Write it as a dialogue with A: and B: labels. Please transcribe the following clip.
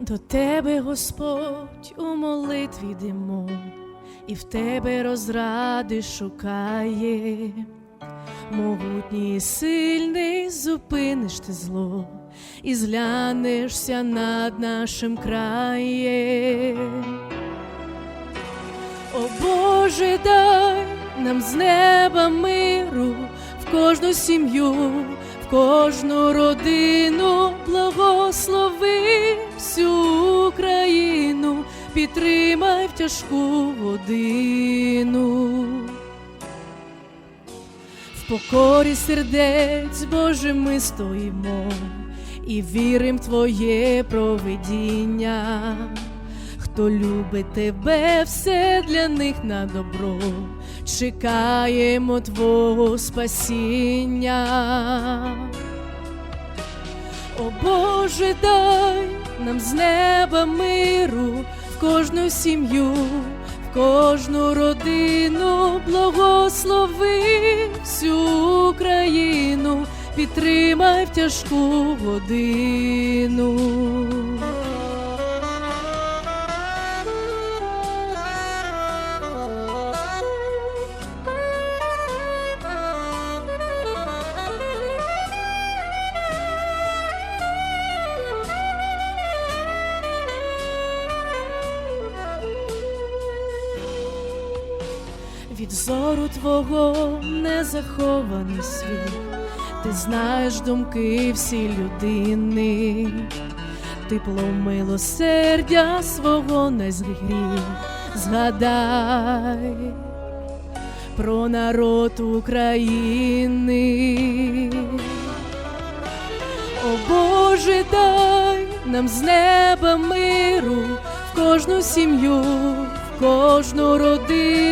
A: До тебе, Господь, у молитві йдемо, і в тебе розради шукає. Могутній і сильний зупиниш ти зло і зглянешся над нашим краєм. О Боже, дай нам з неба миру кожну сім'ю, в кожну родину, благослови всю Україну, підтримай в тяжку годину. В покорі сердець, Боже, ми стоїмо і вірим в Твоє провидіння. Хто любить тебе, все для них на добро, чекаємо Твого спасіння. О Боже, дай нам з неба миру в кожну сім'ю, в кожну родину, благослови всю Україну, підтримай в тяжку годину. Від зору твого не захований світ, ти знаєш думки всі людини, тепло милосердя свого не згріх, згадай про народ України. О Боже, дай нам з неба миру в кожну сім'ю, в кожну родину,